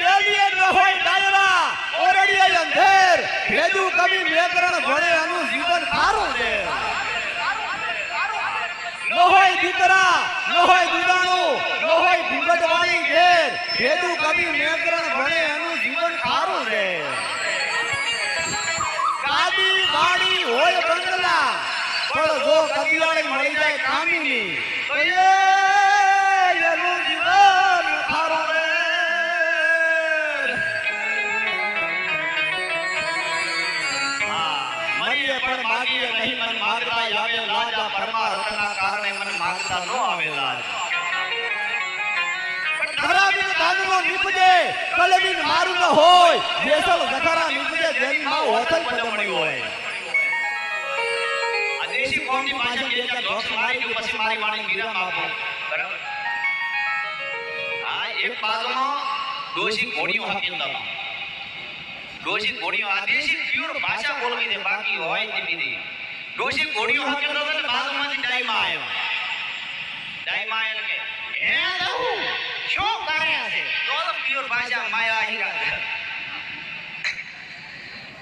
તેલીએ ન હોય ડાયરા ઓરડીએ અંધેર ભેદું કવિ મેકરણ ભણે આનું જીવન સારું છે. ન દીકરા ન હોય દુદાણું ન ઘેર ભેદું કવિ મેકરણ ભણે એનું જીવન સારું છે. કાદી વાડી હોય બંગલા, પણ જો કદીવાળી મળી જાય કામીની, તો એ માગીએ નહીં મન માગતા યાદે લાજા પરમા રથના કારણે મન માગતા નો આવે લાજ. પણ દાનનો નીપજે કલબીન મારું ન હોય. બેસલ જખરા નીપજે જેની માં હોતલ પદમણી હોય. દેશી કોમની પાછળ બે ચાર જોક્સ મારી કે પછી મારી વાણી વિરામ આપું. બરાબર હા એક બાજુમાં દોષી ઘોડીઓ હાકીંદા હતા ડોશી ઘોડીઓ આ પ્યોર ભાષા બોલવી દે બાકી હોય તે બીજી ડોશી ઘોડીઓ હાકીંદા તો એટલે બાજુમાંથી ડાઈમાં આવ્યો. ડાઈમાં આવ્યો કે, હે રહુ શું કરે છે? તો પ્યોર ભાષા માયા હીરા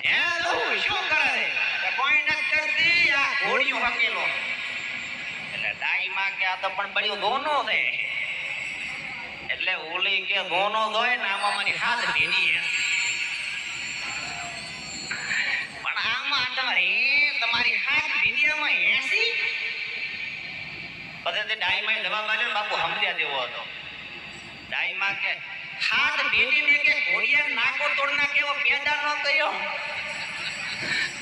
હે રહુ શું કરે છે? કોઈ ન કરતી આ ઘોડીઓ હાકેલો એટલે ડાઈમાં કે આ તો પણ બળ્યો ગોનો છે. એટલે ઓલી કે ગોનો દોય ને આમાં હાથ ભેડી છે. ઘોડિયા નાકો તોડ નાખે એવો પેદા ન કર્યો?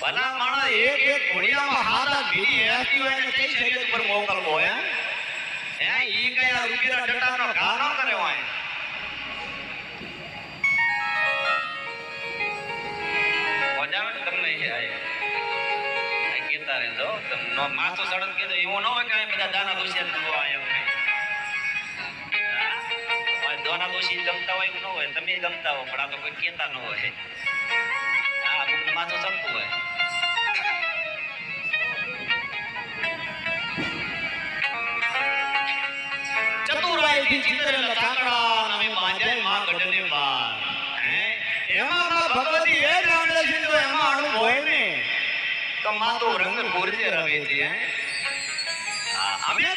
ભલા માણસ એક એક ઘોડિયામાં હાથ આ ભીડી હોય ને કઈ શરીર પર મોકલવો હે? હે, ઈ કયા રૂપિયા ડટાનો ઘા ન કરે હોય? બધા દાના જ નવો? હોય દાના દોષી ગમતા હોય ન હોય તમે ગમતા હો પણ આ તો કોઈ કહેતા ન હોય. હા અમુકને માથું ચડતું હોય. ચતુરાઈથી ચિતરેલા ચાકડા નમે બાંધ્યા માં ગઢને બાર. એમાં માં ભગવતી એ નામે છે તો એમાં અણુ હોય ને. તો માં તો રંગ પૂરજે રવે છે હે? અમે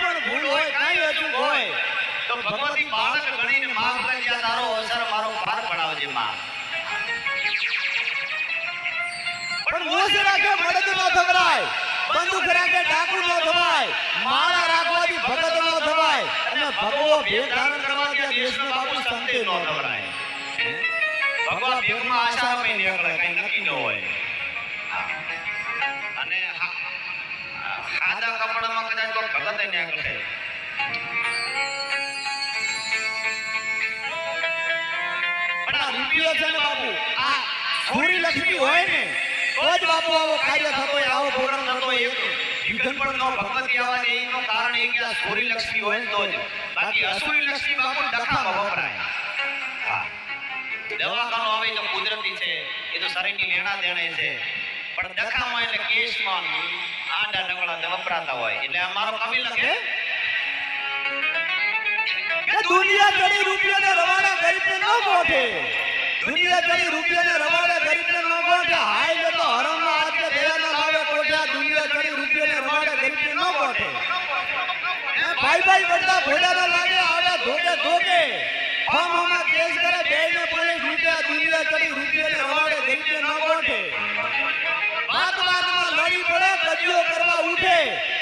પણ ભૂલ હોય, કાંઈ અચૂક હોય, તો ભગવતી થવાય. માળા રાખવાથી ભગત ન થવાય ભગવો થવરાય ભગવાન ભેગમાં આશા આપે નીકળે કઈ નક્કી ન હોય અને હા- કપડામાં કદાચ કોઈ ભગતે નીકળે આ રૂપિયો છે ને લક્ષ્મી હોય તો જ બાપુ આવો કાર્ય થતો હોય આવો પ્રોગ્રામ થતો એવું વિઘન પણ નો ભગવતી એનું કારણ એ કે આ લક્ષ્મી હોય તો જ. બાકી અસુરી લક્ષ્મી બાપુ ડખા વપરાય. હા. દવાખાનું આવે તો કુદરતી છે. એ તો શરીરની લેણા દેણે છે. પણ ડખામાં એટલે કેસમાં આડા ડગલા વપરાતા હોય. એટલે અમારો કબીલ લખે કે દુનિયા ચડી રૂપિયાને રવાના ગરીબને ન ગોઠે. દુનિયા ચડી રૂપિયાને રવાના ગરીબને ન ગોઠે. હાય લે તો હરમમાં હાથ કે દયા ન લાવે કોઠે. દુનિયા ચડી રૂપિયાને રવાના ગરીબને ન ગોઠે. ભાઈ ભાઈ બધા ભોળા ન લાગે, આડા ધોકે દુનિયા ચડી રૂપિયાને રવાડે ગરીબને ન ગોઠે. વાત વાતમાં લડી પડે કજિયો કરવા ઉઠે.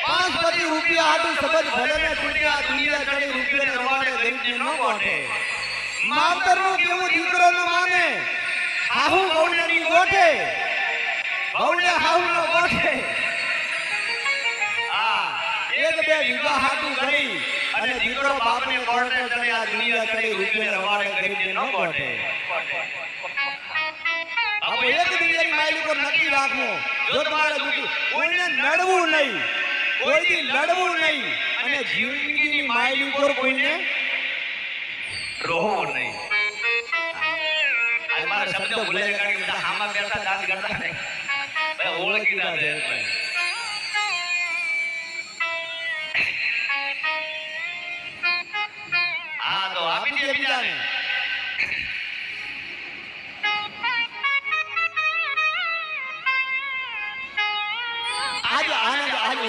પાંચ પતિ રૂપિયા હાટું સબજ ભલેને આ દુનિયા ચડી રૂપિયાને રવાડે ગરીબને ન ગોઠે. માવતરનું કેવું દીકરો માને, હાહુ બહુને ની ગોઠે. બહુને હાહુ ન ગોઠે. એક બે વિવાહ હાટું કરી અને દીકરો બાપને ગોઠે ચડે આ દુનિયા ચડી રૂપિયા વાળે ગરીબ ન ગોઠે. રાખવું. જો તમારે કોઈને નડવું નહીં. કોઈથી લડવું નહીં. અને જિંદગીની માઇલ ઉપર કોઈને રોવું નહીં. મારા હા તો આપી દે બીજાને.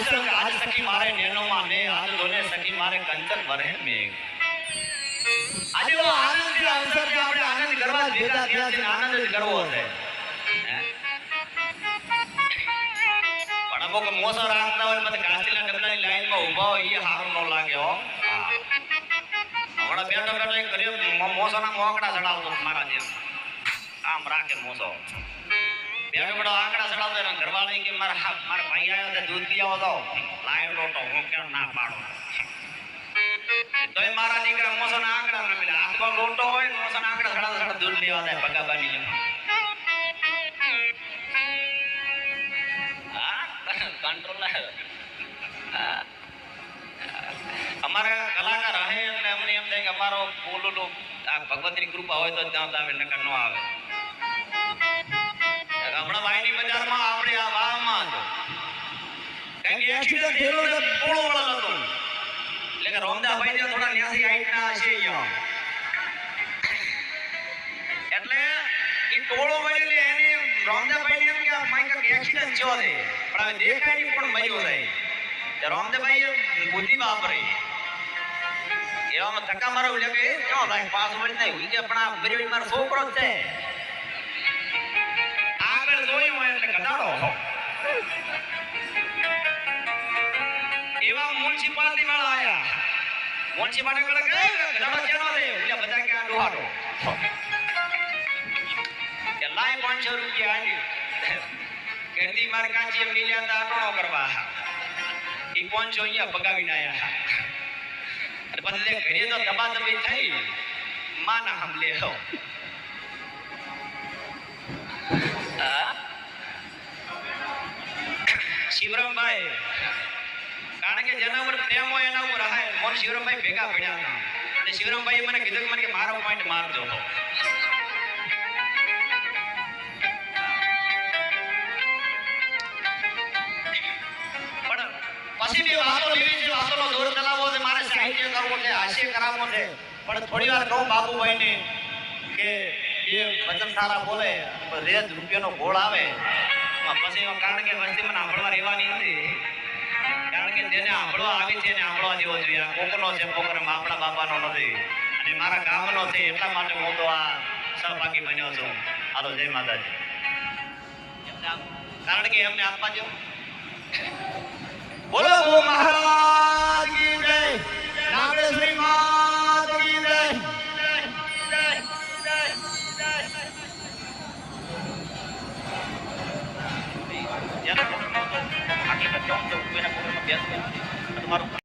આનંદ આજ સખી મારે નેનોમાં ને આજ દોને સખી મારે કંચન વરે મેઘ આજે એવો આનંદ છે અવસર છે આપણે આનંદ કરવા ભેગા થયા છે આનંદ જ કરવો છે. પણ અમુક મોસો રાખતા હોય મત કાચીના ડબલાની લાઈનમાં ઊભા હોય એ હારું ન લાગે હો. હમણાં બેઠો બેઠો એક કર્યો મો- મોસાના મોકડા ચડાવતો મારા જેમ. આમ રાખે મોસો. બેઠો આંકડા ચડાવતો એના ઘરવાળા કે, મારા મારા ભાઈ આવ્યો દૂધ પી આવો તો લાયો લોટો હું કેમ ના પાડો તોય મારા દીકરા મોસન આંકડા ના મિલે હાથમાં લોટો હોય ને મોસાના આંકડા ચડાવતો ચડાવતા દૂધ લેવા જાય હા? કંટ્રોલ ના અમારા કલાકાર રહે એટલે અમને એમ થાય કે અમારો બોલો આ ભગવતની કૃપા હોય તો ત્યાં આવે, નકર ન આવે. એક્સિડન્ટ થયેલો તો પોળો વળલ હતો. એટલે કે રોમદાભાઈ ને થોડા ન્યાસી હાઈટના હશે અહીંયા. એટલે ઈ ટોળો વળીને એને રોમદાભાઈને એમ કે માઈક એક્સિડન્ટ થયો છે. પણ હવે દેખાય નહીં પણ મર્યો છે. તે રોમદાભાઈએ બુદ્ધિ વાપરી. એવામાં ધક્કા મારો કે કેવો થાય પાસ વળી નહીં ઈ કે પણ આ બરી મારો છોકરો છે. આગળ જોયું એટલે ઘટાડો મ્યુનિસિપાલિટી વાળા કહે ઘટાડો કેનો છે એટલે બધા કે આ ડોહાડો કે લાય પાંચસો રૂપિયા આલી કેદી માર કાંચી મિલ્યા તા આટો કરવા ઈ પાંચસો અહીંયા પગાવીને આયા અને પછી ઘડીએ તો દબાદબી થઈ માના હમલે હો હા? શિવરામભાઈ કારણ કે જેના ઉપર પ્રેમ હોય એના ઉપર હાય મોન શિવરામભાઈ ભેગા પડ્યા હતા. અને શિવરામભાઈ મને કીધું કે મને કે મારો પોઈન્ટ મારજો. પછી બી વાતો છે વાતોનો દોર ચલાવવો છે મારે સાહિત્ય કરવો છે હાસ્ય કરાવવું છે. પણ થોડી વાર કહું બાબુભાઈને કે બે વચન સારા બોલે રેજ રૂપિયાનો ગોળ આવે. પછી કારણ કે વસ્તી મને સાંભળવા રહેવાની કારણ કે જેને સાંભળવા આવી છે એને સાંભળવા જેવો જોઈએ. આ કોકનો છે પ્રોગ્રામ આપણા બાપાનો નથી. અને મારા ગામનો છે એટલા માટે હું તો આ સહભાગી બન્યો છું. હાલો જય માતાજી. કારણ કે એમને આપવા જો બોલો મહારાજ. કહું તો કોઈના પ્રોગ્રામમાં બેસતું નથી. તમારું